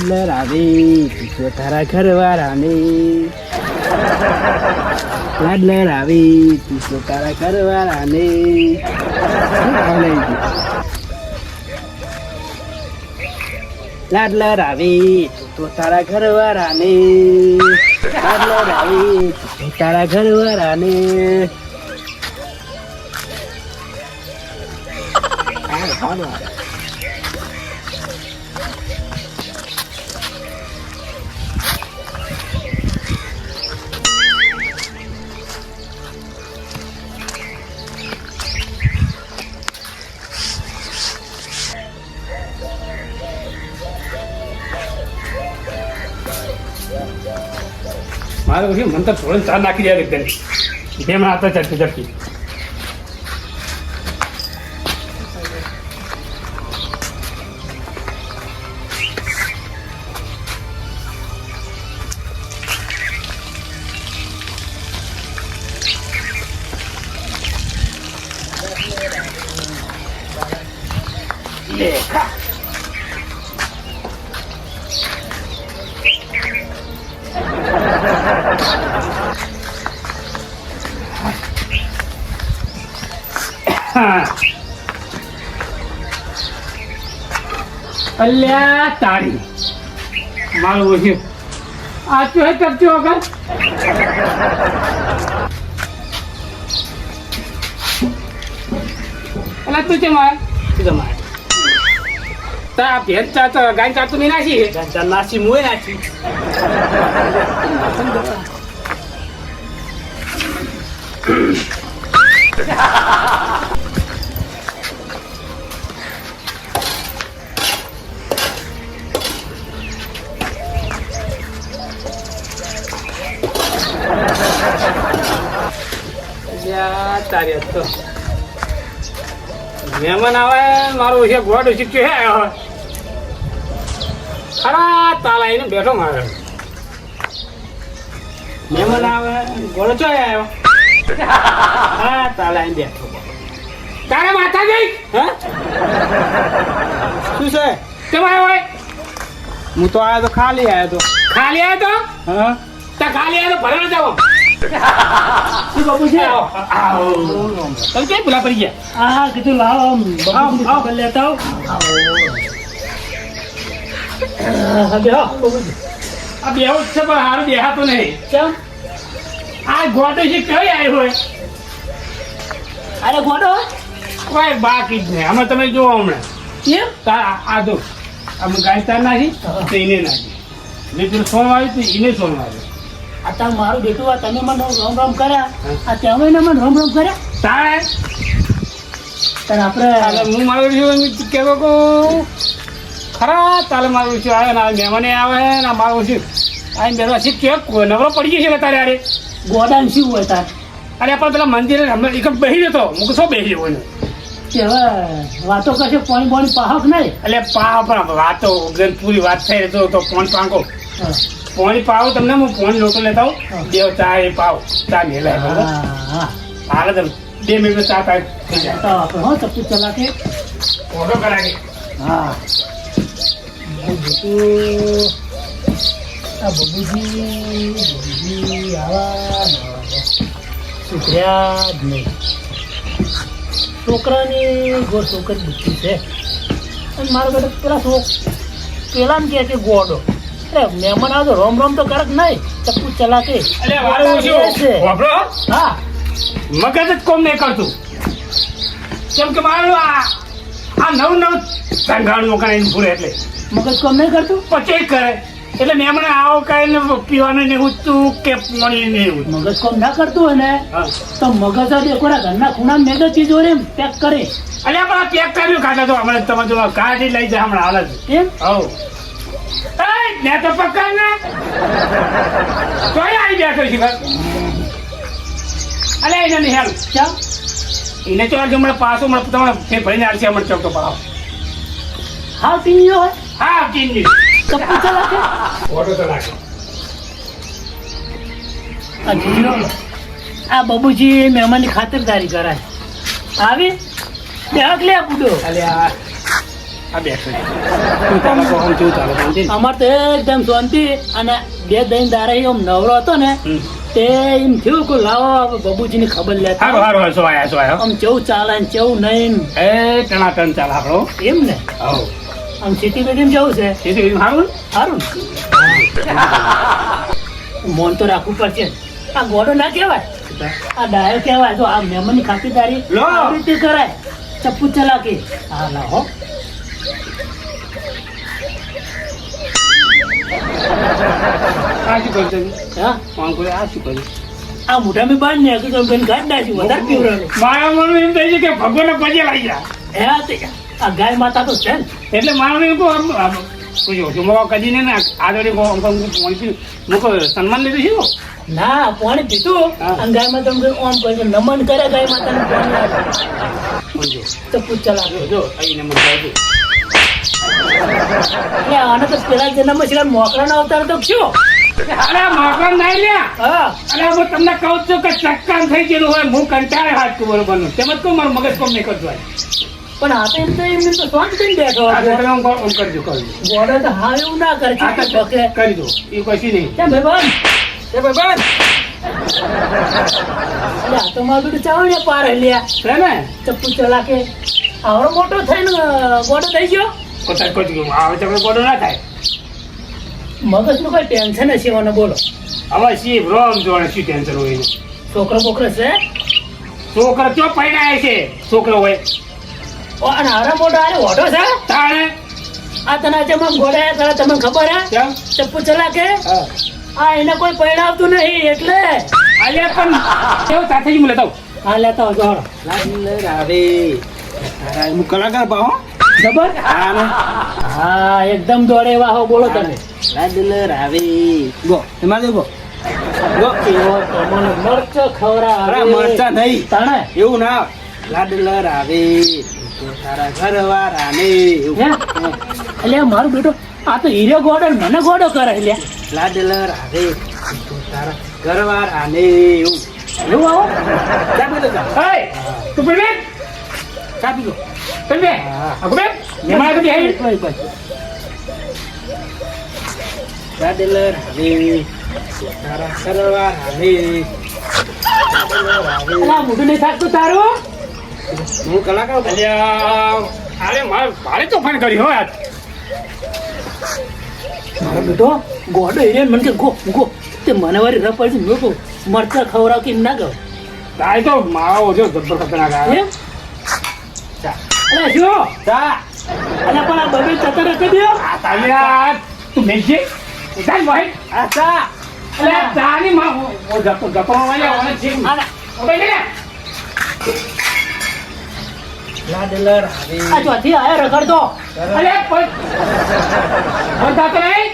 લાડલર આવી પીછો તારા ઘરવાળાની લાડલર આવી પીછો તારા ઘરવાળાની? લાડલર આવી તો તારા ઘરવાળાની. લાડલર આવી તો તારા ઘરવાળાની હાલો, મારે પછી મને તો થોડું ચા નાખી દે એકદમ જેમ આ તો ચડતી. અલ્યા તારી મારું ઓછું આ ચો હે કરજો વગર? અલા તું છે માર શું તમારે તા ભેદ ચા તો ગાય ચા તો નાસી? મુએ તારી હાથ મહેમાન આવે મારું છે ગોડ શીખ્યું હે ખરા તાલા આવીને બેઠો મારે. મહેમાન આવે ગોળો ચો આવ્યો હા તાલા અહીં બેઠો. તારે માથા ગઈ હા? શું છે? કેમ આવ્યો હોય? હું તો આવ્યો તો ખાલી આવ્યો તો. ખાલી આવ્યો તો? હા. તો ખાલી આવ્યો તો ભરે જાવ શું બાપુ છે તમે ક્યાં ભૂલા પડી ગયા હા કીધું લાવો આમ આવ. ખબર લેતા આવો બેહો આ બેહું છે પણ હારું બેહાતો નહીં. કેમ? આ ગોટો છે કઈ આવ્યો હોય અરે ગોડો કોઈ બાકી જ નહીં આમાં તમે જોવો હમણાં કેમ આ- જો આમ ગાયતા નાખી તો એને નાખી. જે પેલું સોન વાવ્યું તો એને સોન વાવ્યું આ તાર મારું બેટું આ તમે મને રોમ રોમ કર્યા. આ તમે એને મને રોમ રોમ કર્યા. તારે? તારે આપણે હું મારું છું કેવો કહું ખરા તાલે મારું છું. આવે ને મહેમાને આવે ને મારું છું. આ બેરો છે કે નવરો પડી ગયો છે તારે અરે ગોડાન શું હોય તાર? અરે પણ પેલા મંદિરે હમણાં એક બેસી જતો હું શું બેસી જવું વાતો કરશે પાણી પાણી પાહક નહીં? એટલે પા પણ વાતો પૂરી વાત થઈ તો તો પોણ પાંકો. પોણી પાવ તમને હું પોણી લોટો લેતા હા. બે ચા એ પાવ ચા હા હા. હાલે તો બે મિનિટ ચા પાય. થઈ જાય. હા હો ચપ્પુ ચલાકે ફોટો કરાવી. હા. મારું બેટું આ બબુજી બબુજી આવા ને સુધર્યા જ નહીં. છોકરાની ગો છોકરી બુદ્ધિ છે. અને મારો બેટો પેલા છોક પેલા કહે કે ગોડો. અરે મહેમાન આવે તો રોમ રોમ તો કરક નહીં ચપ્પુ ચલાકે. અરે વાળું છે. વાપરો. હા. મગજ જ કોમ નહીં કરતું. કેમ કે મારું આ આ નવ નવ સંઘાણું કરાવીને પૂરે એટલે. મગજ કોમ નહીં કરતું? પછી કરે. એટલે મેમણે આવો આવો ને પીવાનું નહીં ઉઠતું કે પાણી નહીં ઉઠતું મગજ કોમ ના કરતું હોય ને તો મગજ જ એકોના ઘરના ખૂણા મેગજ ચીજ એમ પેક કરે. અલ્યા પણ આ પેક કર્યું કાઢા તો. હમણાં તમે જો કાઢી લઈ જાય હમણાં હાલ જ. એમ હવ. ને તો પકડ ને. તોય આવી બેઠો છે. અલે એને નહીં હેલ. ચા એને તો આજે હમણાં પાછો હમણાં તમારે ફેર ભરીને આવશે હમણાં ચોકતો પડાવ પાવ હાવ ટીવીઓ હોય હા ચીનની ચપ્પુ ચલાકે ઓટો તો નાખો આ જીરો આ બબુજી મહેમાનની ખાતરદારી કરાય. આવી? બે હક લે બુડો. અલ્યા આ બેસો અમાર તો એકદમ શાંતિ અને બે દહીં દારા એમ નવરો હતો ને તે એમ થયું કે લાવો ખબર આયા સો આમ કેવું ચાલે ને કેવું નહીં. એ ટણાટણ ચાલે આપણો. એમ ને? આમ સિટી બેટી જવું છે? સારું સારું ને? મોન તો રાખવું પડશે. આ ગોડો ના કહેવાય? આ ડાયો કહેવાય. તો આ મહેમાનની ખાતરદારી લો. રીતે કરાય. ચપ્પુ ચલાકી. હા લાવો. આ શું કર્યું હા? ફોન કર્યો આ શું કર્યું? આ મોઢામાં બાંધ ને તો બેન ગાંઠ નાખી વધારે પીવડાવે. મારા મનમાં એમ થઈ છે કે ભગવાનને પગે લાગી ગયા. હે આ ગાય માતા તો છે એટલે મારા એમ તો આમ- આમ પૂછ્યું કદી ને આગળ કહો આમ કહું ફોન સન્માન લીધું છે ના પોણી અને ગાય માતા ઓમ કરે નમન કરે ગાય માતાને પોણી તો ચપ્પુ ચલાકી જો અહીં નમન. એટલે આને તો પેલા જન્મ છે મોકરાનો અવતાર તો કયો અરે મોકરા નહીં લ્યા અરે હું તમને કહું છું કે ચક્કામ થઈ ગયેલું હોય હું કંટાળે હાથ તું બરોબર તેમ જ કહું મારું મગજ કોમ નહીં કરતો પણ આ તો એમ તો એમને તો શોખ થઈ બેઠો આમ કરજો કરજો બોલે તો હા એવું ના કરે કરી? દો. એ પછી નહીં. કેમ ભાઈ એ ભાઈ બસ તો મારું બેટું ચાવણીયા પાર લ્યા. હે ને? ચપ્પુ ચલાકે. આવડો મોટો થઈને ગોડો થઈ ગયો? પોતા કોઈ ગયું આવે તો કોઈ ના થાય. મગજનું કોઈ ટેન્શન હશે મને બોલો. હવે શી રોમ જોડે શું ટેન્શન હોય એનું. છોકરો બોકરો છે? છોકરો ચો પૈણા છે? છોકરો હોય. ઓ, અને હારા મોટો આરે ઓઢો છે? તાણે. આ તને જમા ગોળાયા તારા તમને ખબર હે? ચપ્પુ ચલા કે આ એને કોઈ પૈણાવતું નહીં એટલે. અલ્યા પણ કેવું સાથે જ હું લેતા આવું. હા લેતા આવજો હાલો. કલાકાર પાહો હા એકદમ દોડે એવા હો બોલો તમે. લાડલ રાવે. ગો. એમાં દેખો ગો? એવો તમને મરચો અરે મરચા નહીં. તણે? એવું ના. લાડલ રાવે. તારા ઘરવાળા ને હે એટલે મારું બેટો આ તો હીરો ગોડો મને ગોડો કરે એટલે લાડલ રાવે. તારા ઘરવાળા ને એવું. એવું આવો? કાપી ચા. તું? ચાપી દો પેલી હા. આગળ બેન? મહેમાન તો બેહી. બસ, બસ. લાડલ રાવે તો તારા ઘરવાળા ને અલા, મોઢું નહીં થાકતું તારું હું કલાકાર. અલ્યા, અરે મારે ભારે તોફાન કરી હો આજ. મારો બેટો ગોડો હીરો મને કે ગો ગો તે મને વારી રપાડી મેં કહું મરચા ખવડાવ કે ના ગયો તાય તો મારો ઓછો જબ્બર ખતરનાક આવે. એમ અલા જો તા અલા પણ આ બબે ચતર રાખી દો આ તાલિયા, તું મેજે ચાલ ભાઈ. આ તા અલે તાની માં ઓ જતો જતો અહીંયા ઓને છે. આલા, ઓબે લે ને. લાડલ આ ચોથી આયા રખડતો અલ્યા, કોઈ- કોઈ જાતો નહીં?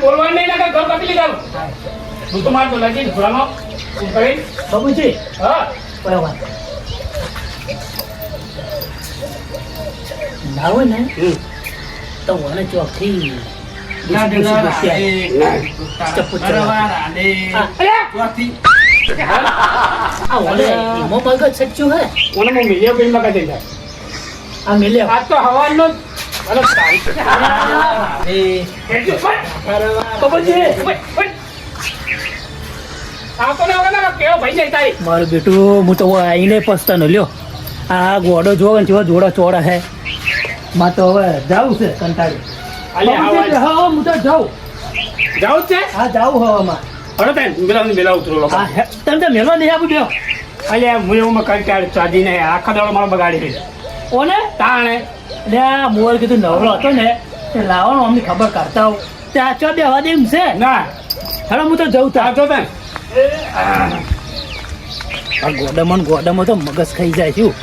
બોલવાનું નહીં નકર ઘર કાપી લીધા. હું તો મારતો લાગી ઘોડામાં. બાબુજી? હા. બરાબર. ને તો મને ચોથી હવાનો મારું બેટું હું તો આઈને પસ્તાનો લ્યો. આ ગોડો જોવે ને જેવા જોડા ચોડા હે માં તો હવે જાવું છે કંટાળી. હા હું તો જાઉં. જાઉં છે? હા જાઉં હવામાં હળો તાન પેલા પેલા ઉતરો હા તમે તો મેલો નહીં આપું દો અલ્યા હું એવું મેં કંટાળ ને આખા દાડો મારો બગાડી દીધો ઓને? તાણે? લે મોર કીધું નવરો હતો ને તે લાવવાનો અમને ખબર કરતા હોઉં તે આ ચો બેવા દે એમ છે? ના. હવે હું તો જઉં તા. તાન આ ગોડામાં ગોડામાં તો મગજ ખાઈ જાય છું